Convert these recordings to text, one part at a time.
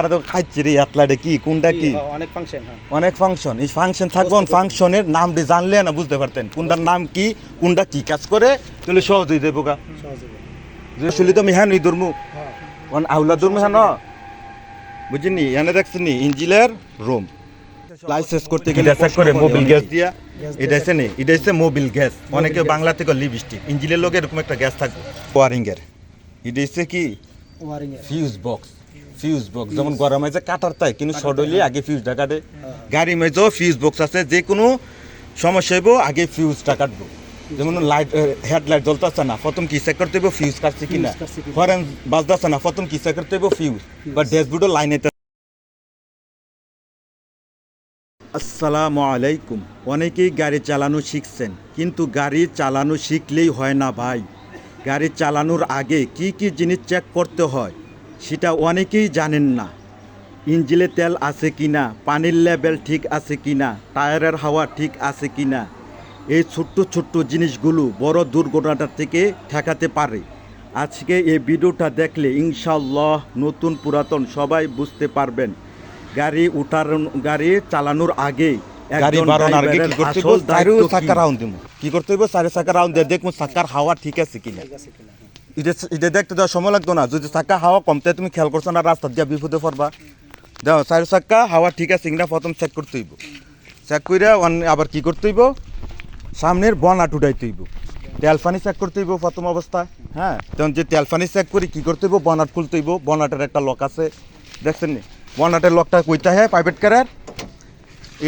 তারা তো খাইছে রে এতলাটা কি কোনটা কি? অনেক ফাংশন হ্যাঁ। অনেক ফাংশন এই ফাংশন থাকবে ফাংশনের নামটি জানলে না বুঝতে পারতেন কোনটার নাম কি কোনটা কি কাজ করে তাহলে সহজ হয়ে যাব গা। সহজে তো আমি হ্যাঁ নই ধর্মু। অন আউলা ধর্মু ন বুঝিনি এনে দেখছিনি ইঞ্জিলের রুম। লাইসেন্স করতে গেলে চেক করে মোবিল গ্যাস দিয়া। এটা আছে নি এটা হচ্ছে মোবিল গ্যাস অনেকে বাংলা থেকে লিপস্টিক ইঞ্জিলের লোক এরকম একটা গ্যাস থাকবে ওয়ারিং এর এটা হচ্ছে কি? Wiring fuse box fuse box যেমন গরমে যে কাটার তাই কিন্তু শর্ট হইলে আগে ফিউজটা কাটে গাড়ি মেজো ফিউজ বক্স আছে যে কোনো সমস্যা হইব আগে ফিউজটা কাটবো। যেমন লাইট হেডলাইট জ্বলতেছে না প্রথম কি চেক করতে হইব ফিউজ কাটছে কি না কিনা। হরেন বাজতেছে না প্রথম কি চেক করতে হইব ফিউজ বা ড্যাশবোর্ডও লাইনে আসসালামু আলাইকুম। অনেকেই গাড়ি চালানো শিখছেন কিন্তু গাড়ি চালানো শিখলেই হয় না ভাই। গাড়ি চালানোর আগে কি কি জিনিস চেক করতে হয়? সেটা অনেকেই জানেন না। ইঞ্জিলে তেল আছে কি না পানির লেভেল ঠিক আছে কি না টায়ারের হাওয়া ঠিক আছে কি না এই ছোট্ট ছোট্ট জিনিসগুলো বড় দুর্ঘটনাটা থেকে ঠেকাতে পারে। আজকে এই ভিডিওটা দেখলে ইনশাল্লাহ নতুন পুরাতন সবাই বুঝতে পারবেন। গাড়ি উঠার, গাড়ি চালানোর আগে গাড়ি কি করতে হইব? চাকা রাউন্ড দিব। কি করতে হইব? চারি চাকা রাউন্ড দিয়ে দেখুন চাকার হাওয়া ঠিক আছে কিনা। এটা এটা দেখতে দেওয়ার সময় লাগতো না। যদি চাকা হাওয়া কমতে তুমি খেয়াল করছ না রাস্তা দিয়ে বিপদে পড়বা। দেখো চারি চাকা হাওয়া ঠিক আছে কিনা প্রথম চেক করতে হইব। চেক করে আবার কি করতে হইব? সামনের বনাট উঠাইতে হইব। তেল পানি চেক করতে হইব প্রথম অবস্থায় হ্যাঁ। তখন যে তেল পানি চেক করি কি করতে হইব? বনাট খুলতে হইব। বনাটের একটা লক আছে। দেখছেন নি? বনাটের লকটা কইতে হয় প্রাইভেট কারের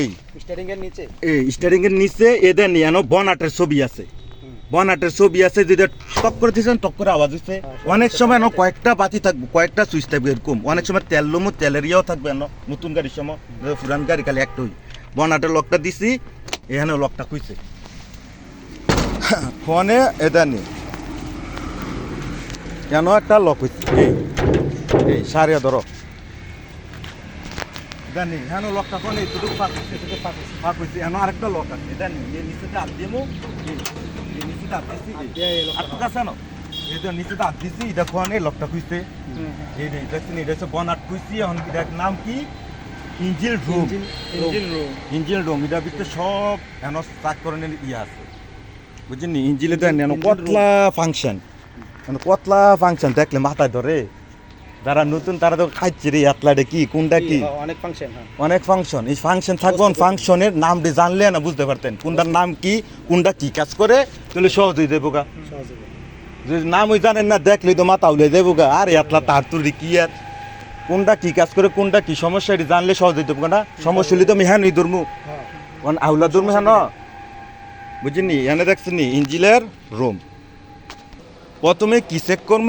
এই। স্টারিং এর নিচে? এই স্টারিং এর নিচে এদের নিয়ানো বনাটের ছবি আছে। বনাটের ছবি আছে যেটা টক করে দিয়েছেন টক করে আওয়াজ হচ্ছে অনেক সময় না কয়েকটা বাতি থাকবে কয়েকটা সুইচ থাকবে এরকম। অনেক সময় তেল লমু তেলের ইয়েও থাকবে না নতুন গাড়ির সময়। পুরান গাড়ি খালি একটা হই। বনাটের লকটা দিছি এখানে লকটা খুঁজছে ফোনে এটা নেই কেন একটা লক এই এই সারিয়া ধরো। জানি হ্যাঁ লকটা ফোনে একটু ফাঁক এটুকু ফাঁক। ফাঁক হয়েছে এখন আরেকটা লক আছে নেই এই নিচে হাত দিয়ে মো এই হাত দিছি হাত দিয়ে এই lockটা আটকা না এটা নিচে হাত দিছি এটা ফোনে লকটা খুঁজছে। এই দেখছেন এটা হচ্ছে বনাট খুঁজছি এখন এটার নাম কি? Engine room. Engine engine room. এটার ভিতরে সব এখন চাক করণের ইয়ে আছে। বুঝছেন ইঞ্জিলে তো এনে Engine কতলা ফাংশন কতলা ফাংশন দেখলে মাথায় ধরে। যারা নতুন তারা তো খাইছে রে এতলাটা কি কোনটা কি? অনেক ফাংশন হ্যাঁ। অনেক ফাংশন এই ফাংশন থাকবে ফাংশনের নামটি জানলে না বুঝতে পারতেন। কোনটার নাম কি কোনটা কি কাজ করে তাহলে সহজ হয়ে দেবো গা। যদি নাম ওই জানেন না দেখলেই তো মাথা উলে দেবো গা। আর এতলা তার তুলি কি আর? কোনটা কি কাজ করে কোনটা কি সমস্যা এটি জানলে সহজ হয়ে দেবো না? সমস্যা হলে তো আমি ওই ধর্মু। হ্যাঁ। অন আউলা ধর্মু হ্যাঁ বুঝিনি এনে দেখছিনি? ইঞ্জিলের রুম। প্রথমে কি চেক করব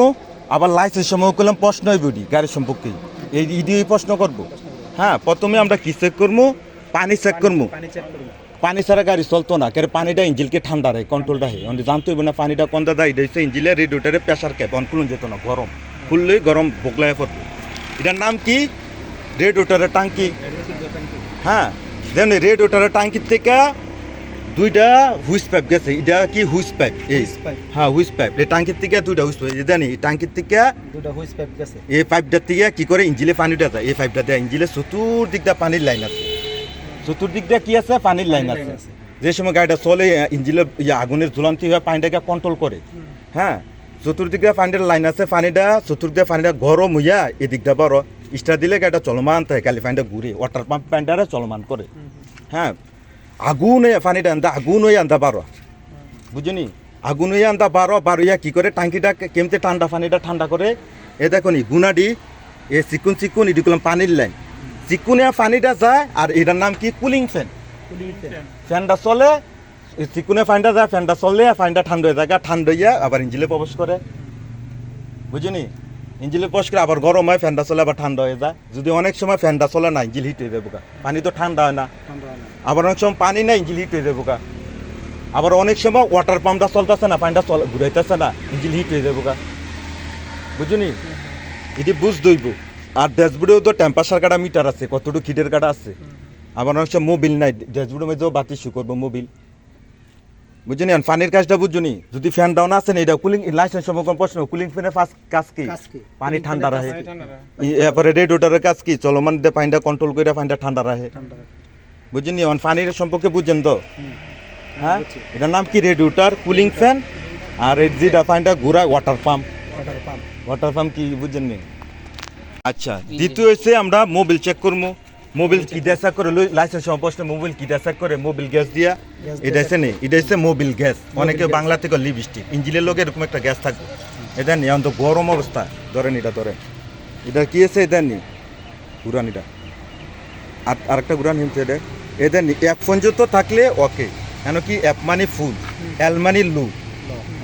আবার লাইসেন্স সময় করলাম প্রশ্ন বডি গাড়ির সম্পর্কে। এই ইডি প্রশ্ন করব। হ্যাঁ প্রথমে আমরা কী চেক করব পানি চেক করব পানি ছাড়া গাড়ি চলতো না কেন পানিটা ইঞ্জিলকে ঠান্ডা রাখে কন্ট্রোলটা হয় মানে জানতে না পানিটা কোনটা দেয় এটা হচ্ছে ইঞ্জিলের রেডিওটারে প্রেশার ক্যাপ অন খুলুন যেত না গরম। খুললেই গরম বগলায় পড়বে। এটার নাম কি? রেডিওটারের টাঙ্কি হ্যাঁ যেমন রেডিওটারের টাঙ্কির থেকে দুইটা হুইস পাইপ গেছে এটা কি হুইস পাইপ? এই। হ্যাঁ হুইস পাইপ। এই টাঙ্কির থেকে দুইটা হুইস পাইপ জানি টাঙ্কির থেকে দুটো হুইস পাইপ গেছে। এই পাইপটার থেকে কি করে ইঞ্জিলে পানিটা যায়? এই পাইপটা দেয় ইঞ্জিলে চতুর্দিক দিয়ে পানির লাইন আছে। চতুর্দিক দিয়ে কি আছে? পানির লাইন আছে। যে সময় গাড়িটা চলে ইঞ্জিলে ইয়ে আগুনের ঝুলান্তি হয়ে পানিটাকে কন্ট্রোল করে। হ্যাঁ চতুর্দিক দিয়ে পানিটার লাইন আছে পানিটা চতুর্দিক পানিটা গরম হইয়া এদিক দিয়ে বড়। স্টার দিলে গাড়িটা চলমান থাকে খালি পানিটা ঘুরে ওয়াটার পাম্প পানিটা চলমান করে। হ্যাঁ আগুন হয়ে পানিটা আনতে আগুন হয়ে আনতে পারো বুঝলি আগুন হয়ে আনতে পারো বারোইয়া কি করে টাঙ্কিটা কেমতে ঠান্ডা পানিটা ঠান্ডা করে এ দেখো নি গুনাডি এ চিকুন চিকুন এটি করলাম পানির লাইন চিকুনিয়া পানিটা যায় আর এটার নাম কি? কুলিং ফ্যান ফ্যানটা চলে চিকুনে ফ্যানটা যায় ফ্যানটা চলে ফ্যানটা ঠান্ডা হয়ে যায় ঠান্ডা হইয়া আবার ইঞ্জিলে প্রবেশ করে বুঝিনি ইঞ্জিলে প্রবেশ করে আবার গরম হয় ফ্যানটা চলে আবার ঠান্ডা হয়ে যায়। যদি অনেক সময় ফ্যানটা চলে না ইঞ্জিল হিট হয়ে যাব। পানি তো ঠান্ডা হয় না। আবার অনেক সময় পানি না ইঞ্জিল হিট হয়ে যাব আবার অনেক সময় ওয়াটার পাম্পটা চলতেছে না পানিটা চল ঘুরাইতেছে না ইঞ্জিল হিট হয়ে যাব। বুঝুনি? এটি বুঝ দইব আর ড্যাশবোর্ডেও তো টেম্পারেচার কাটা মিটার আছে কতটুকু খিটের কাটা আছে। আবার অনেক সময় মোবিল নাই ড্যাশবোর্ডের মধ্যেও বাতি শু করব মোবিল বুঝছেন পানির কাজটা বুঝুনি যদি ফ্যান ডাউন আছে না এটা কুলিং লাইসেন্স সম্পর্কে প্রশ্ন কুলিং ফ্যানের ফার্স্ট কাজ কি? পানি ঠান্ডা রাখে? এরপরে রেডিওটারের কাজ কি? চলমান পানিটা কন্ট্রোল করে পানিটা ঠান্ডা রাখে। রাখে। অন পানির সম্পর্কে বুঝছেন তো? হ্যাঁ? এটার নাম কি? রেডিওটার কুলিং ফ্যান আর এই যেটা পানিটা pump water pump water pump কি? বুঝছেন আচ্ছা দ্বিতীয় হচ্ছে আমরা মোবিল চেক করব মোবিল কি দেশা করে লাইসেন্স প্রশ্ন মোবিল কি দেশা করে মোবিল গ্যাস দিয়া এটা হচ্ছে নেই এটা হচ্ছে মোবিল গ্যাস অনেকে বাংলা থেকে লিপস্টিক ইঞ্জিনের লোক এরকম একটা গ্যাস থাকবে এটা নিয়ে এখন তো গরম অবস্থা ধরেন এটা ধরেন এটা কি আছে এটা নি ঘুরান এটা আর আরেকটা ঘুরান হিমছে এটা এটা নি অ্যাপ পর্যন্ত থাকলে ওকে কেন কি অ্যাপ মানে ফুল এল মানে লু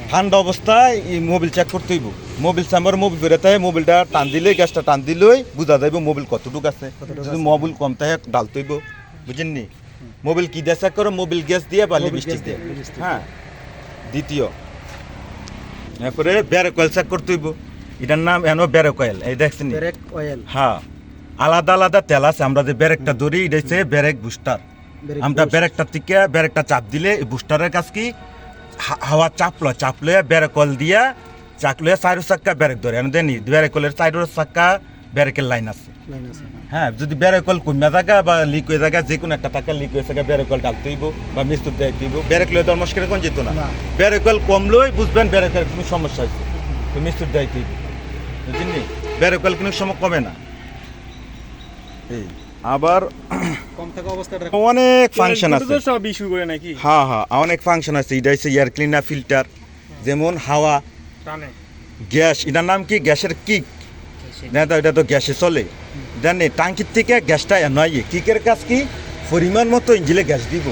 ঠান্ডা অবস্থায় এই মোবিল চেক করতে হইব মোবিল চাম্বার মোবিল বেরোতে হয় মোবিলটা টান দিলে গ্যাসটা টান দিলেই বোঝা যাইব মোবিল কতটুক আছে। যদি মোবিল কম থাকে ডালতে হইব বুঝেন নি মোবিল কি দিয়ে চেক করো? মোবিল গ্যাস দিয়ে বা মোবিল লিপস্টিক দিয়ে? হ্যাঁ। দ্বিতীয়। এরপরে ব্যারে কয়েল চেক করতে হইব। এটার নাম এনো ব্যারে কয়েল এই দেখছেন? হ্যাঁ। আলাদা আলাদা তেল আছে আমরা যে ব্যারেকটা ধরি এটা হচ্ছে ব্যারেক বুস্টার। আমরা বুস্ট। ব্যারেকটা থেকে ব্যারেকটা চাপ দিলে এই বুস্টারের কাজ কি? হাওয়া চাপলো চাপলে ব্যারেকল দিয়া চাকলে চাইরো চাক্কা ব্যারেক ধরে আমি দেনি ব্যারেকলের চাইরো চাক্কা ব্যারেকের লাইন আছে। লাইন আছে। হ্যাঁ যদি ব্যারেকল কমে জায়গা বা লিক হয়ে থাকা যে কোনো একটা টাকা লিক হয়ে থাকা ব্যারেকল ডাক হইব বা মিস্তুর দেয় হইব। ব্যারেক লয়ে দর মুশকিল কোন যেত না। ব্যারেকল কমলেই বুঝবেন ব্যারেকের কোনো সমস্যা হয়েছে তো মিস্তুর দেয় দিব বুঝলেন নি? ব্যারেকল কোনো সময় কমে না। এই আবার কম থাকা অবস্থাটা অনেক ফাংশন আছে। সব ইস্যু করে নাকি? হ্যাঁ হ্যাঁ অনেক ফাংশন আছে। এটা হচ্ছে এয়ার ক্লিনার ফিল্টার যেমন হাওয়া গ্যাস এটার নাম কি? গ্যাসের কিক। না তো এটা তো গ্যাসে চলে। জানি টাঙ্কির থেকে গ্যাসটা নয়। কিকের কাজ কি? পরিমাণ মতো ইঞ্জিলে গ্যাস দিব।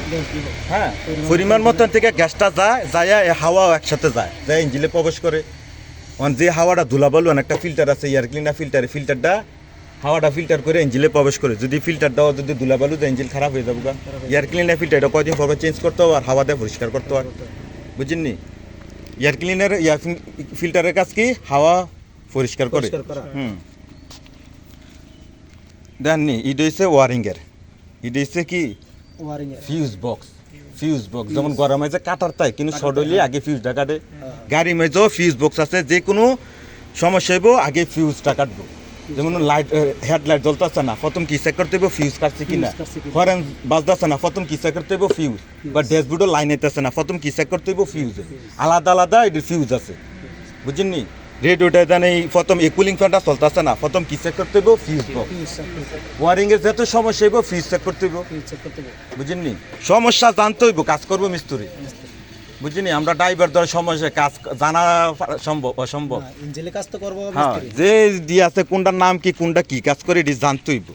হ্যাঁ পরিমাণ মতো। থেকে গ্যাসটা যায় যায় এ হাওয়াও একসাথে যায়। যায় ইঞ্জিলে প্রবেশ করে। অন যে হাওয়াটা ধুলা ধুলাবালু একটা ফিল্টার আছে এয়ার ক্লিনার ফিল্টার ফিল্টারটা হাওয়াটা ফিল্টার করে ইঞ্জিলে প্রবেশ করে। যদি ফিল্টার দেওয়া যদি ধুলাবালু যায় ইঞ্জিল খারাপ হয়ে যাবে গা। এয়ার ক্লিনার ফিল্টার এটা কয়দিন পর চেঞ্জ করতে হবে আর হাওয়া দিয়ে পরিষ্কার করতে হয়। বুঝছেননি এয়ার ক্লিনার এয়ার ফিল্টারের কাজ কি? হাওয়া পরিষ্কার করে। হুম। দেননি এটা হচ্ছে ওয়ারিংয়ের। এটা হচ্ছে কি? ওয়ারিং এর ফিউজ বক্স। Fuse box. যেমন গরম যে কাটার তাই কিন্তু শর্ট হইলে আগে ফিউজটা কাটে। গাড়ি মেজেও ফিউজ বক্স আছে যে কোনো সমস্যা হইব আগে ফিউজটা কাটবো। যেমন লাইট হেডলাইট জ্বলতেছে না প্রথম কি চেক করতে হইব ফিউজ কাটছে কিনা Fuse হরেন বাজতেছে না প্রথম কি চেক করতে হইব ফিউজ বা ড্যাশবোর্ডও লাইন হইতেছে না প্রথম কি চেক করতে হইব ফিউজ আলাদা আলাদা এটির ফিউজ আছে। বুঝছেননি রেডিওটা জানে প্রথম এই কুলিং ফ্যানটা চলতেছে না প্রথম কি চেক করতে হইব ফিউজ ওয়ারিং এর যত সমস্যা হইব ফিউজ চেক করতে হইব। ফিউজ চেক করতে হবে বুঝেননি? সমস্যা জানতে হইব কাজ করব মিস্ত্রি। বুঝিনি আমরা ড্রাইভার ধরে সমস্যা কাজ জানা সম্ভব অসম্ভব। না, কাজ তো করব হ্যাঁ যে দিয়ে আছে কোনটার নাম কি কোনটা কি কাজ করে এটি জানতে হইব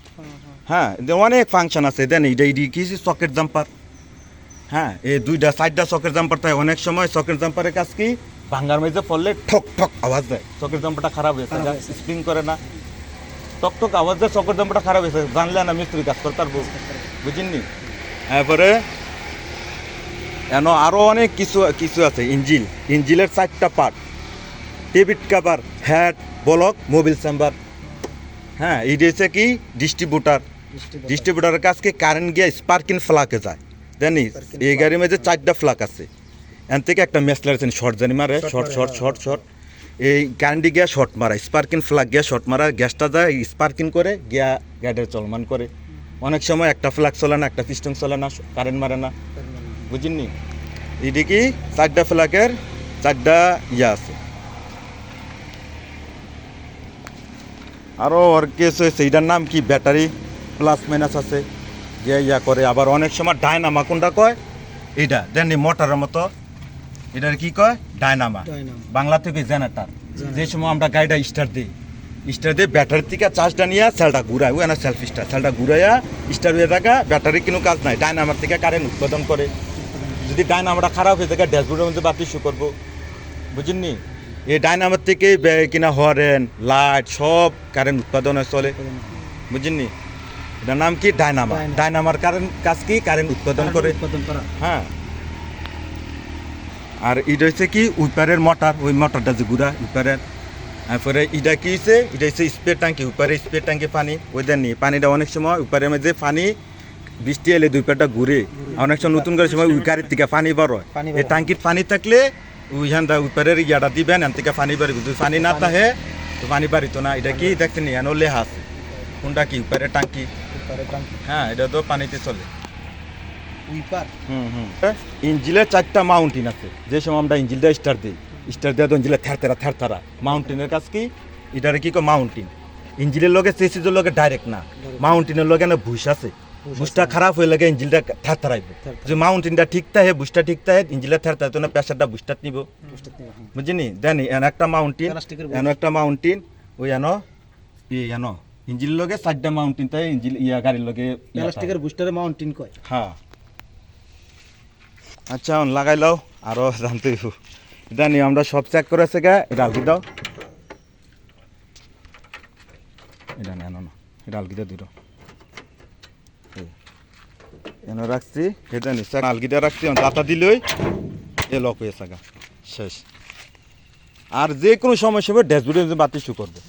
হ্যাঁ অনেক ফাংশন আছে দেন এইটা এটি কি সকেট জাম্পার হ্যাঁ এই দুইটা চারটা সকেট জাম্পার তাই অনেক সময় সকেট জাম্পারের কাজ কি ভাঙ্গার মেঝে পড়লে ঠক ঠক আওয়াজ দেয়। সকেট জাম্পারটা খারাপ হয়েছে খারাপ হয়েছে। স্প্রিং করে না। টক টক আওয়াজ দেয় সকেট জাম্পারটা খারাপ হয়েছে জানলে না মিস্ত্রি কাজ করতে পারব। বুঝিনি? তারপরে এন আরও অনেক কিছু কিছু আছে ইঞ্জিল। ইঞ্জিলের চারটা part টেবিট cover head block mobil chamber. হ্যাঁ এইটা হচ্ছে কি? ডিস্ট্রিবিউটার। ডিস্ট্রিবিউটারের কাছে কারেন্ট গিয়ে স্পার্কিং ফ্লাকে যায়। জানি এই। গাড়ির মধ্যে চারটা ফ্লাক আছে। এন থেকে একটা মেসলার আছে শর্ট জানি মারে। শর্ট শর্ট শর্ট শর্ট এই কারেন্টে গিয়া শর্ট মারা। স্পার্কিং ফ্লাক গিয়া শর্ট মারা। গ্যাসটা যায় স্পার্কিং করে গিয়া গাড়ির চলমান করে। অনেক সময় একটা ফ্লাক চলে না একটা পিস্টন চলে না কারেন্ট মারে না। বুঝিনি এদিকে চারটা ফ্ল্যাগের চারটা ইয়া আছে আরও ওর কেস হয়েছে এটার নাম কি? ব্যাটারি প্লাস মাইনাস আছে। যে ইয়া করে। আবার অনেক সময় ডায়নামা কোনটা কয়? এটা দেননি মোটরের মতো। এটার কি কয়? ডায়নামা। বাংলা থেকে জেনারেটার যে সময় আমরা গাড়িটা স্টার্ট দিই স্টার দিয়ে ব্যাটারি থেকে চার্জটা নিয়ে সেলটা ঘুরায় ওই না সেলফ স্টার সেলটা ঘুরাইয়া স্টার হয়ে থাকা ব্যাটারি কোনো কাজ নাই। ডায়নামার থেকে কারেন্ট উৎপাদন করে। যদি ডায়নামাটা খারাপ হয়ে থাকে ড্যাশবোর্ডের মধ্যে বাতি ইস্যু করব। বুঝিনি এই ডায়নামার থেকে কিনা হরেন লাইট সব কারেন্ট উৎপাদনে চলে। বুঝিনি এটার নাম কি? ডায়নামা। ডায়নামার কারেন্ট কাজ কি? কারেন্ট উৎপাদন করে। উৎপাদন করা। হ্যাঁ। আর এটা হচ্ছে কি? উইপারের মোটর ওই মোটরটা যে ঘুরা উইপারের তারপরে এটা কি হচ্ছে এটা হচ্ছে স্প্রে ট্যাঙ্কি উপরে স্প্রে ট্যাঙ্কি পানি। ওই নিয়ে পানিটা অনেক সময় উপরের মধ্যে পানি বৃষ্টি এলে দুই পেটা ঘুরে। অনেক সময় নতুন করে সময় উই গাড়ির থেকে পানি বার পানি এই হয়। টাঙ্কির পানি থাকলে উইহান দা উইপারের ইয়াটা দিবেন এন থেকে পানি বাড়ি যদি পানি না থাকে তো পানি বাড়িত না। এটা কি দেখছেন এনো লেহা আছে। কোনটা কি? উইপারের টাঙ্কি? হ্যাঁ এটা তো পানিতে চলে। হুম হুম। ইঞ্জিলের চারটা মাউন্টেন আছে। যে সময় আমরা ইঞ্জিলটা স্টার দিই স্টার দেওয়া তো ইঞ্জিলে থ্যারতারা থ্যারতারা মাউন্টেনের কাজ কি? এটারে কি কো মাউন্টেন ইঞ্জিলের লগে সেসিজের লগে ডাইরেক্ট না। মাউন্টেনের লগে না ভুষ আছে। বুসটা খারাপ হয়ে লাগে ইঞ্জিলটা থ্যারতারাইব থ্যারথারাইব। যে মাউন্টেনটা ঠিক থাকে বুসটা ঠিক থাকে ইঞ্জিলে থ্যারতারাইতো না প্রেশারটা বুসটা নিব। বুঝিনি দেনি এন একটা মাউন্টেন এন একটা মাউন্টেন ওই এন ই এন ইঞ্জিলের লগে চারটা মাউন্টেন তাই ইঞ্জিল ইয়া গাড়ির লগে ইয়া থাকে। প্লাস্টিকের বুস্টারে মাউন্টেন কয়। হ্যাঁ। আচ্ছা অন লাগাই লাও আরও জানতে। এটা আমরা সব চেক করে আছে গা এটা আলগি দাও। এটা নেন না এটা আলগি দাও। দুটো এনে রাখছি সেটা নিশ্চয় চেক আলগি দিয়ে রাখছি দাতা দিলেই এ লক হয়ে থাকা শেষ। আর যে কোনো সময় সময় ড্যাশবোর্ডে বাতি শু করবে।